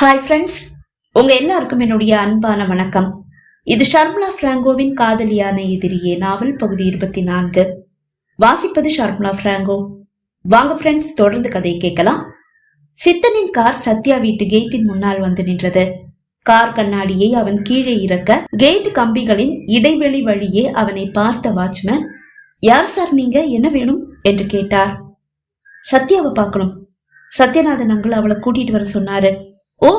Hi friends உங்க எல்லாருக்கும் என்னுடைய அன்பான வணக்கம். இது ஷர்மிளா பிராங்கோவின் காதலியான எதிரியே நாவல் பகுதி இருபத்தி நான்கு. வாசிப்பது ஷர்மிளா பிராங்கோ. வாங்க ஃப்ரெண்ட்ஸ் தொடர்ந்து கதையை கேட்கலாம். சித்தனின் கார் சத்யா வீட்டு கேட்டின் முன்னால் வந்து நின்றது. கார் கண்ணாடியை அவன் கீழே இறக்க கேட் கம்பிகளின் இடைவெளி வழியே அவனை பார்த்த வாட்ச்மேன் யார் சார் நீங்க? என்ன வேணும்? என்று கேட்டார். சத்யாவை பார்க்கணும். சத்யநாதன் அங்கிள் அவளை கூட்டிட்டு வர சொன்னாரு. ஓ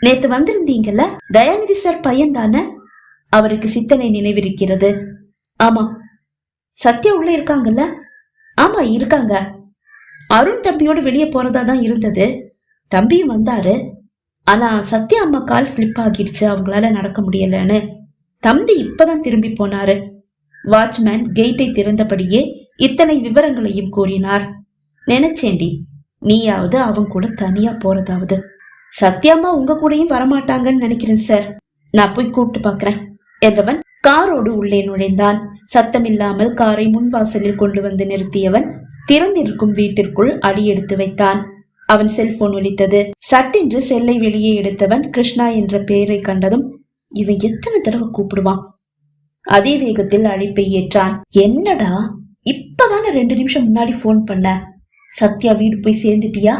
நேத்து வந்திருந்தீங்கல்ல? தயாநிதி சார் பையன் தானே அவருக்கு சித்தனை நினைவிருக்கிறது. ஆமா சத்யா உள்ள இருக்காங்கல்ல? ஆமா இருக்காங்க. அருண் தம்பியோட வெளியே போறதா தான் இருந்தது. தம்பியும் வந்தாரு. ஆனா சத்யா அம்மா கால் ஸ்லிப் ஆகிடுச்சு. அவங்களால நடக்க முடியலன்னு. தம்பி இப்பதான் திரும்பி போனாரு. வாட்ச்மேன் கேட்டை திறந்தபடியே இத்தனை விவரங்களையும் கூறினார். நினைச்சேண்டி நீயாவது அவன் கூட தனியா போறதாவது. சத்யாமா உங்க கூடயும் வரமாட்டாங்கன்னு நினைக்கிறேன் சார் நான் போய் கூப்பிட்டு பார்க்கறேன் என்றவன் காரோடு உள்ளே நுழைந்தான். சத்தமில்லாமல் காரை முன்வாசலில் கொண்டு வந்து நிறுத்தியவன் திறந்திருக்கும் வீட்டிற்குள் அடியெடுத்து வைத்தான். அவன் செல்போன் ஒலித்தது. சட்டென்று செல்லை வெளியே எடுத்தவன் கிருஷ்ணா என்ற பெயரை கண்டதும் இவன் எத்தனை தடவை கூப்பிடுவான்? அதே வேகத்தில் அழைப்பை ஏற்றான். என்னடா? இப்பதானே ரெண்டு நிமிஷம் முன்னாடி போன் பண்ண? சத்யா வீடு போய் சேர்ந்துட்டியா?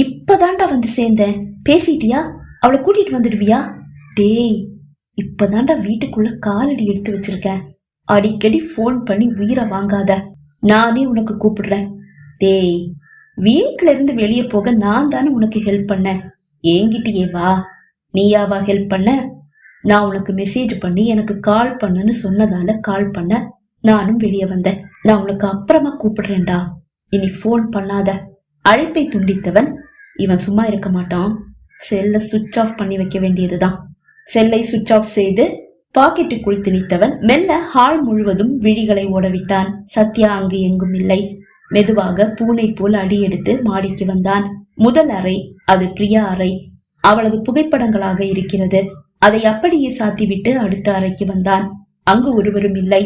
இப்பதான்டா வந்து சேர்ந்தேன். பேசிட்டியா? அவளை கூட்டிட்டு வந்துடுவியா? டேய் இப்பதான்டா வீட்டுக்குள்ள காலடி எடுத்து வச்சிருக்கேன். அடிக்கடி ஃபோன் பண்ணி உயிரை வாங்காத. நானே உனக்கு கூப்பிடுறேன். டேய் வீட்ல இருந்து வெளியே போக நான் தானே உனக்கு ஹெல்ப் பண்ணேன். என்கிட்டயே வா. நீயாவா ஹெல்ப் பண்ண? நான் உனக்கு மெசேஜ் பண்ணி எனக்கு கால் பண்ணுன்னு சொன்னதால கால் பண்ண. நானும் வெளியே வந்தேன். நான் உனக்கு அப்புறமா கூப்பிடுறேன்டா. இனி ஃபோன் பண்ணாத. அழைப்பை துண்டித்தவன் இவன் சும்மா இருக்க மாட்டான். செல்லை சுவிட்ச் ஆஃப் பண்ணி வைக்க வேண்டியதுதான். செல்லை சுவிட்ச் ஆஃப் செய்து பாக்கெட்டுக்குள் திணித்தவன் மெல்ல ஹால் முழுவதும் விழிகளை ஓடவிட்டான். சத்யா அங்கு எங்கும் இல்லை. மெதுவாக பூனை போல் அடியெடுத்து மாடிக்கு வந்தான். முதல் அறை அது பிரியா அறை. அவளது புகைப்படங்களாக இருக்கிறது. அதை அப்படியே சாத்திவிட்டு அடுத்த அறைக்கு வந்தான். அங்கு ஒருவரும் இல்லை.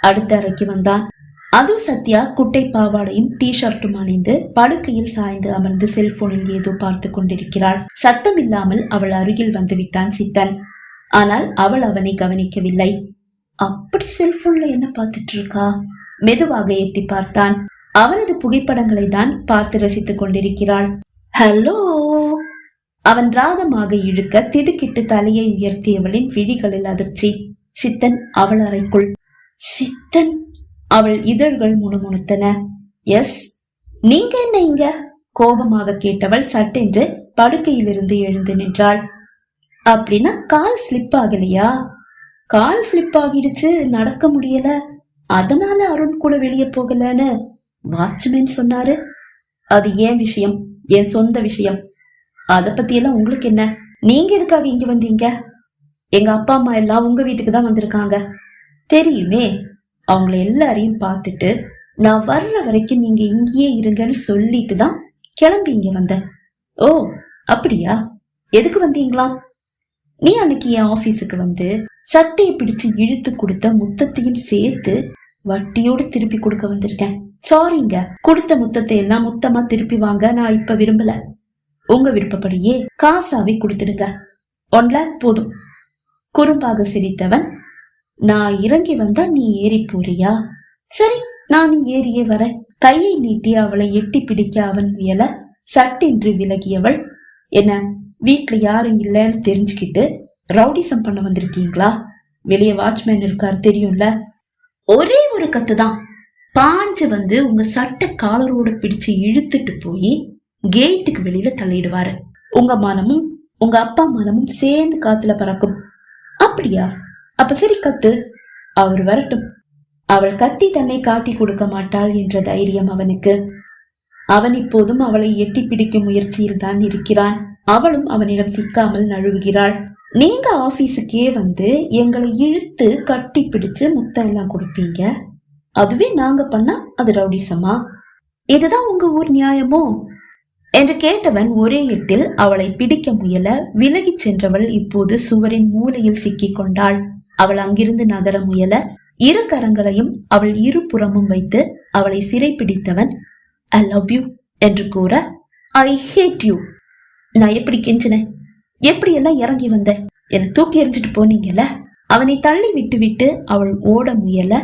அடுத்த அறைக்கு வந்தான். அது சத்யா குட்டை பாவாடையும் டி ஷர்ட்டும் அணிந்து படுக்கையில் சாய்ந்து அமர்ந்து செல்போனில் ஏதோ பார்த்து கொண்டிருக்கிறாள். சத்தம் இல்லாமல் அவள் அருகில் வந்துவிட்டான் சித்தன். ஆனால் அவள் அவனை கவனிக்கவில்லை. அப்படி செல்போன்ல என்ன பார்த்துட்டு இருக்கா? மெதுவாக எட்டி பார்த்தான். அவனது புகைப்படங்களை தான் பார்த்து ரசித்துக் கொண்டிருக்கிறாள். ஹலோ அவன் ராகமாக இழுக்க திடுக்கிட்டு தலையை உயர்த்தியவளின் விழிகளில் அதிர்ச்சி. சித்தன் அவள் அறைக்குள் சித்தன் அவள் இதழ்கள் முணுமுணுத்தன. எஸ் நீங்க என்ன இங்க? கோபமாக கேட்டவள் சட்டென்று படுக்கையிலிருந்து எழுந்து நின்றாள். அப்படின்னா கால் ஸ்லிப் ஆகலையா? கால் ஸ்லிப் ஆகிடுச்சு நடக்க முடியல. அதனால அருண் கூட வெளியே போகலன்னு வாட்ச்மேன் சொன்னாரு. அது ஏன் விஷயம்? என் சொந்த விஷயம். அத பத்தி எல்லாம் உங்களுக்கு என்ன? நீங்க எதுக்காக இங்க வந்தீங்க? எங்க அப்பா அம்மா எல்லாம் உங்க வீட்டுக்கு தான் வந்திருக்காங்க. தெரியுமே. அவங்கள எல்லாரையும் பார்த்துட்டு நான் வர்ற வரைக்கும் நீங்க இங்கேயே இருங்கன்னு சொல்லிட்டு தான் கிளம்பி இங்க வந்தேன் ஓ அப்படியா? எதுக்கு வந்தீங்களா? நீ அன்னைக்கு என் ஆபீஸுக்கு வந்து சட்டையை பிடிச்சு இழுத்து கொடுத்த முத்தத்தையும் சேர்த்து வட்டியோடு திருப்பி கொடுக்க வந்திருக்கேன். சாரிங்க கொடுத்த முத்தத்தை எல்லாம் முத்தமா திருப்பி வாங்க நான் இப்ப விரும்பல. உங்க விருப்பப்படியே காசாவே கொடுத்துடுங்க. ஒன் லேக் போதும். குறும்பாக சிரித்தவன் நான் இறங்கி வந்தா நீ ஏறி போறியா? சரி நான் ஏறியே வரேன். கையை நீட்டி அவளை எட்டி பிடிக்க அவன் முயல. சட்டென்று விலகியவள் என்ன வீட்டுல யாரும் இல்லைன்னு தெரிஞ்சுக்கிட்டு ரவுடிசம் பண்ண வந்திருக்கீங்களா? வெளியே வாட்ச்மேன் இருக்காரு தெரியும்ல? ஒரே ஒரு கத்து தான் பாஞ்சு வந்து உங்க சட்டை காலரோட பிடிச்சு இழுத்துட்டு போய் கேட்டுக்கு வெளியில தள்ளிடுவாரு. உங்க மனமும் உங்க அப்பா மனமும் சேர்ந்து காத்துல பறக்கும். அப்படியா? அப்ப சரி கத்து. அவர் வரட்டும். அவள் கத்தி தன்னை காட்டி கொடுக்க மாட்டாள் என்ற தைரியம் அவனுக்கு. அவன் இப்போதும் அவளை எட்டி பிடிக்கும் முயற்சியில் தான் இருக்கிறான். அவளும் அவனிடம் சிக்காமல் நழுவுகிறாள். நீங்க ஆபீஸுக்கே வந்து எங்களை இழுத்து கட்டி பிடிச்சு முத்தம் எல்லாம் கொடுப்பீங்க. அதுவே நாங்க பண்ணா அது ரவுடிசமா? இதுதான் உங்க ஊர் நியாயமோ? என்று கேட்டவன் ஒரே எட்டில் அவளை பிடிக்க முயல விலகிச் சென்றவள் இப்போது சுவரின் மூலையில் சிக்கிக் கொண்டாள். அவள் அங்கிருந்து நகர முயல இரு கரங்களையும் அவள் இரு புறமும் வைத்து அவளை சிறைப்பிடித்தவன் ஐ லவ் யூ என்று கூற ஐ ஹேட் யூ நான் எப்படி கெஞ்சினேன் எப்படி எல்லாம் இறங்கி வந்தேன் என்னை தூக்கி எறிஞ்சிட்டு போனீங்கல்ல? அவனை தள்ளி விட்டு விட்டு அவள் ஓட முயல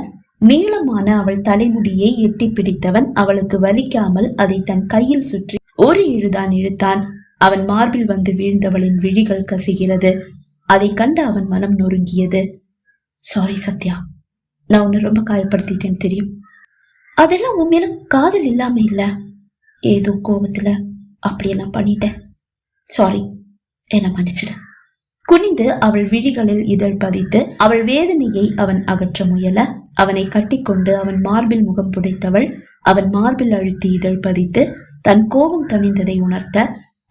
நீளமான அவள் தலைமுடியை எட்டி பிடித்தவன் அவளுக்கு வலிக்காமல் அதை தன் கையில் சுற்றி ஒரு இழுதான் இழுத்தான். அவன் மார்பில் வந்து வீழ்ந்தவளின் விழிகள் கசிகிறது. அதை கண்டு அவன் மனம் நொறுங்கியது. சாரி சத்யா. நான் உன்னை ரொம்ப காயப்படுத்திட்டேன்னு தெரியும். அதெல்லாம் உன் மேல காதல் இல்லாம இல்ல. ஏதோ கோபத்துல அப்படியெல்லாம் பண்ணிட்டேன். சாரி என்னை மன்னிச்சிடு. குனிந்து அவள் விழிகளில் இதழ் பதித்து அவள் வேதனையை அவன் அகற்ற முயல அவனை கட்டிக்கொண்டு அவன் மார்பில் முகம் புதைத்தவள் அவன் மார்பில் அழுத்தி இதழ் பதித்து தன் கோபம் தணிந்ததை உணர்த்த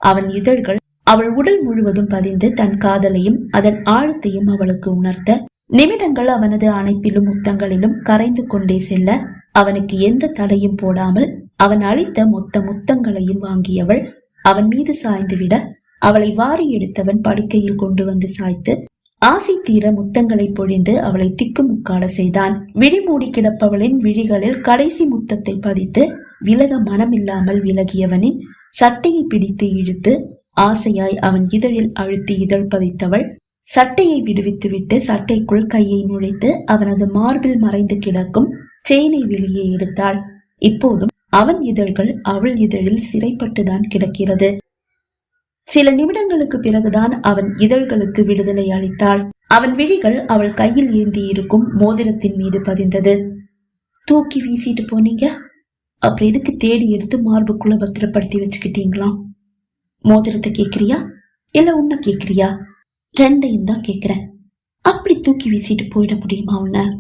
அவன் இதழ்கள் அவள் உடல் முழுவதும் பதிந்து தன் காதலையும் அதன் ஆழத்தையும் அவளுக்கு உணர்த்த நிமிடங்கள் அவனது அணைப்பிலும் முத்தங்களிலும் கரைந்து கொண்டே செல்ல அவனுக்கு எந்த தடையும் போடாமல் அவன் அளித்த மொத்த முத்தங்களையும் வாங்கியவள் அவன் மீது சாய்ந்துவிட அவளை வாரி எடுத்தவன் படுக்கையில் கொண்டு வந்து சாய்த்து ஆசை தீர முத்தங்களை பொழிந்து அவளை திக்குமுக்காட செய்தான். விழிமூடி கிடப்பவளின் விழிகளில் கடைசி முத்தத்தை பதித்து விலக மனமில்லாமல் விலகியவனின் சட்டையை பிடித்து இழுத்து ஆசையாய் அவன் இதழில் அழுத்தி இதழ் பதித்தவள் சட்டையை விடுவித்துவிட்டு சட்டைக்குள் கையை நுழைத்து அவனது மார்பில் மறைந்து கிடக்கும் செயினை வெளியே எடுத்தாள். இப்போதும் அவன் இதழ்கள் அவள் இதழில் சிறைப்பட்டுதான் கிடக்கிறது. சில நிமிடங்களுக்கு பிறகுதான் அவன் இதழ்களுக்கு விடுதலை அளித்தாள். அவன் விழிகள் அவள் கையில் ஏந்தி இருக்கும் மோதிரத்தின் மீது பதிந்தது. தூக்கி வீசிட்டு போனீங்க? அப்புறம் எதுக்கு தேடி எடுத்து மார்புக்குள்ள பத்திரப்படுத்தி வச்சுக்கிட்டீங்களாம்? மோதிரத்தை கேக்குறியா இல்ல உன்னை கேக்குறியா ரெண்டையும் தான் கேக்குறேன். அப்படி தூக்கி வீசிட்டு போயிட முடியுமா உன்ன?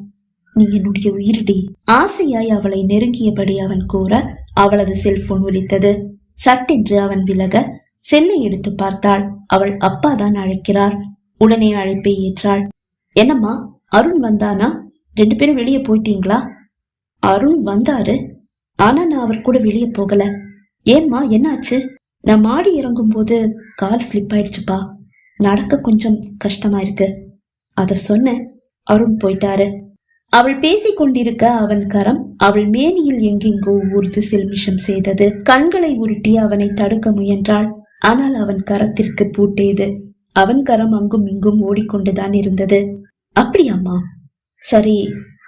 நீ என்னுடைய உயிரடி. ஆசையாய் அவளை நெருங்கியபடி அவன் கூற அவளது செல்போன் ஒலித்தது சட்டென்று அவன் விலக செல்லை எடுத்து பார்த்தாள். அவள் அப்பா தான் அழைக்கிறார். உடனே அழைப்பை ஏற்றாள். என்னம்மா அருண் வந்தானா? ரெண்டு பேரும் வெளியே போயிட்டீங்களா? அருண் வந்தாரு. ஆனா நான் அவர் கூட வெளியே போகல. ஏம்மா என்னாச்சு? நான் மாடி இறங்கும் போது கால் ஸ்லிப் ஆயிடுச்சுப்பா. நடக்க கொஞ்சம் கஷ்டமா இருக்கு. அத சொன்னேன் அருண் போயிட்டாரு. அவள் பேசிக் கொண்டிருக்க அவன் கரம் அவள் மேனியில் எங்கெங்கோ ஊர்ந்து செல்மிஷம் செய்தது. கண்களை உருட்டி அவனை தடுக்க முயன்றாள். ஆனால் அவன் கரத்திற்கு பூட்டேது. அவன் கரம் அங்கும் இங்கும் ஓடிக்கொண்டுதான் இருந்தது. அப்படியாம்மா சரி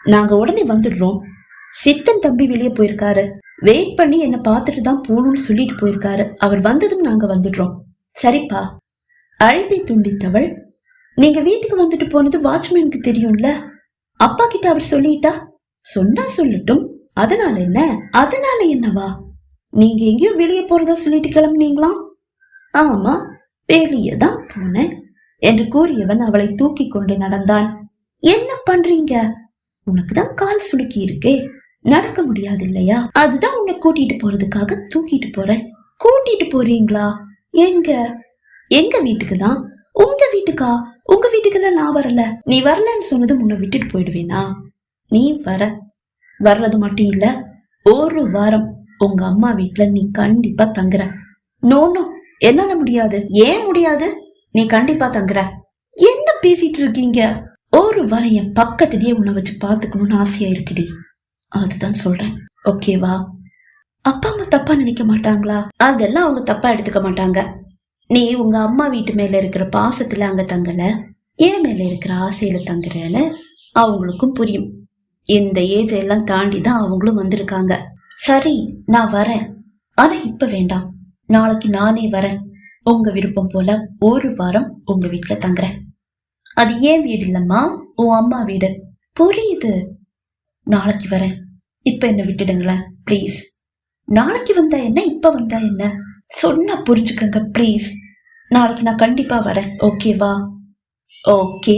நாங்க உடனே வந்துடுறோம். சித்தன் தம்பி வெளியே போயிருக்காரு. வெயிட் பண்ணி என்ன பார்த்துட்டு தான் போகணும்னு சொல்லிட்டு போயிருக்காரு. அவர் வந்ததும் நாங்க வந்துடுறோம். சரிப்பா. அழைப்பை துண்டித்தவள் நீங்க வீட்டுக்கு வந்துட்டு போனது வாட்ச்மேனுக்கு தெரியும்ல? அப்பா கிட்ட அவர் சொல்லிட்டா? சொன்னா சொல்லட்டும். அதனால என்ன? அதனால என்னவா? நீங்க எங்கேயோ வெளியே போறதா சொல்லிட்டு கிளம்புனீங்களா? ஆமா வெளியே தான் போனேன் என்று கூறியவன் அவளை தூக்கி கொண்டு நடந்தான். என்ன பண்றீங்க? உனக்கு தான் கால் சுளுக்கி இருக்கே. நடக்க முடியாது இல்லையா? அதுதான் உன்னை கூட்டிட்டு போறதுக்காக தூக்கிட்டு போறேன். கூட்டிட்டு போறீங்களா? எங்க? எங்க வீட்டுக்கு தான்? உங்க வீட்டுக்கா? உங்க வீட்டுக்கெல்லாம் நான் வரல. நீ வரலன்னு சொன்னது உன்னை விட்டுட்டு போயிடுவேனா? நீ வர. வர்றது மட்டும் இல்ல ஒரு வாரம் உங்க அம்மா வீட்டுல நீ கண்டிப்பா தங்குற. நோ நோ என்னால முடியாது. ஏன் முடியாது? நீ கண்டிப்பா தங்குற. என்ன பேசிட்டு இருக்கீங்க? ஒரு வாரம் என் பக்கத்திலேயே உன்னை வச்சு பாத்துக்கணும்னு ஆசையா இருக்குடி. அதுதான் சொல்றேன். ஓகேவா? அப்பா அம்மா தப்பா நினைக்க மாட்டாங்களா? அதெல்லாம் அவங்க தப்பா எடுத்துக்க மாட்டாங்க. நீ உங்க அம்மா வீட்டு மேல இருக்கிற பாசத்துல அங்க தங்கல என் மேல இருக்கிற ஆசையில தங்குறேன்னு அவங்களுக்கும் புரியும். இந்த ஏஜ் எல்லாம் தாண்டி தான் அவங்களும் வந்திருக்காங்க. சரி நான் வரேன். ஆனா இப்ப வேண்டாம். நாளைக்கு நானே வரேன். உங்க விருப்பம் போல ஒரு வாரம் உங்க வீட்டுல தங்குறேன். அது ஏன் வீடு இல்லம்மா? உன் அம்மா வீடு. புரியுது. நாளைக்கு வரேன். இப்ப என்ன விட்டுடுங்களேன் ப்ளீஸ் நாளைக்கு வந்தா என்ன இப்ப வந்தா என்ன? சொன்னா புரிஞ்சுக்கங்க ப்ளீஸ் நாளைக்கு நான் கண்டிப்பாக வரேன். ஓகேவா ஓகே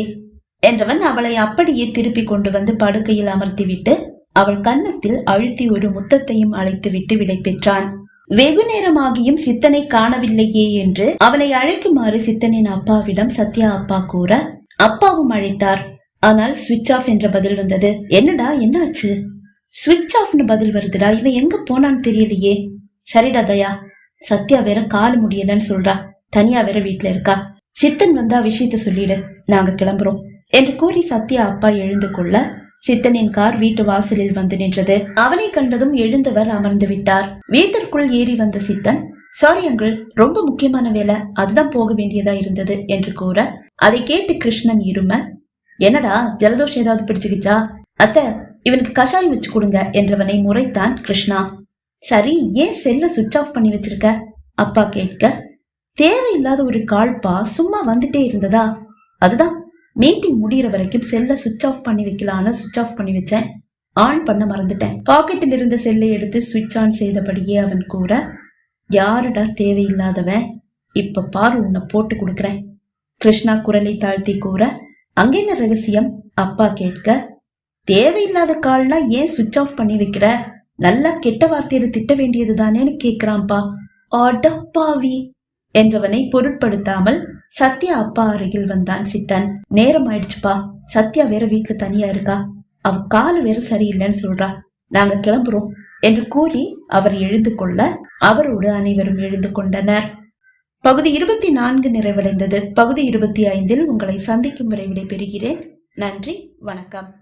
என்றவன் அவளை அப்படியே திருப்பி கொண்டு வந்து படுக்கையில் அமர்த்திவிட்டு அவள் கன்னத்தில் அழுத்தி ஒரு முத்தத்தையும் அழைத்துவிட்டு விடை பெற்றான். வெகு நேரமாகியும் சித்தனை காணவில்லையே என்று அவனை அழைக்குமாறு சித்தனின் அப்பாவிடம் சத்யா அப்பா கூற அப்பாவும் அழைத்தார். ஆனால் சுவிட்ச் ஆஃப் என்ற பதில் வந்தது. என்னடா என்னாச்சு? சுவிட்ச் ஆஃப்னு பதில் வருதுடா இவன் எங்க போனான்னு தெரியலையே. சரிடா தயா. சத்யா வேற கால் முடியலன்னு சொல்றா. தனியா வேற வீட்டுல இருக்கா. சித்தன் வந்தா விஷயத்த சொல்லிடு. நாங்க கிளம்புறோம். என்று கூறி சத்யா அப்பா எழுந்து கொள்ள சித்தனின் கார் வீட்டு வாசலில் வந்து நின்றது. அவனை கண்டதும் எழுந்தவர் அமர்ந்து விட்டார். வீட்டிற்குள் ஏறி வந்த சித்தன் சாரி அங்கிள் ரொம்ப முக்கியமான வேலை. அதுதான் போக வேண்டியதா இருந்தது என்று கூற அதை கேட்டு கிருஷ்ணன் இரும என்னடா ஜலதோஷம் ஏதாவது பிடிச்சுக்கிச்சா? அத்த இவனுக்கு கஷாயம் வச்சு கொடுங்க என்றவனை முறைத்தான் கிருஷ்ணா. சரி ஏன் செல்ல சுவிட்ச் ஆஃப் பண்ணி வச்சிருக்க? அப்பா கேட்க தேவையில்லாத ஒரு கால்பா சும்மா வந்துட்டே இருந்ததா? அதுதான் மீட்டிங் முடிகிற வரைக்கும் செல்ல சுவிட்ச் ஆஃப் பண்ணி வைக்கலான்னு சுவிட்ச் ஆஃப் பண்ணி வச்சேன். ஆன் பண்ண மறந்துட்டேன். பாக்கெட்டில் இருந்த செல்லை எடுத்து சுவிட்ச் ஆன் செய்தபடியே அவன் கூற யாருடா தேவையில்லாதவன்? இப்ப பாரு உன்னை போட்டு கொடுக்குறேன். கிருஷ்ணா குரலை தாழ்த்தி கூற அங்கென்ன ரகசியம்? அப்பா கேட்க தேவையில்லாத கால்னா ஏன் சுவிட்ச் ஆஃப் பண்ணி வைக்கிற? நல்லா கெட்ட வார்த்தையில திட்ட வேண்டியது தானேன்னு கேக்குறான்பா. அடப்பாவி. என்றவனை பொருட்படுத்தாமல் சத்யா அப்பா அருகில் வந்தான் சித்தன். நேரம் ஆயிடுச்சுப்பா. சத்யா வேற வீட்டுல தனியா இருக்கா? அவ காலு வேற சரியில்லைன்னு சொல்றா. நாங்க கிளம்புறோம் என்று கூறி அவர் எழுந்து கொள்ள அவரோடு அனைவரும் எழுந்து கொண்டனர். பகுதி இருபத்தி நான்கு நிறைவடைந்தது. பகுதி இருபத்தி ஐந்தில் உங்களை சந்திக்கும் வரை விடைபெறுகிறேன். நன்றி. வணக்கம்.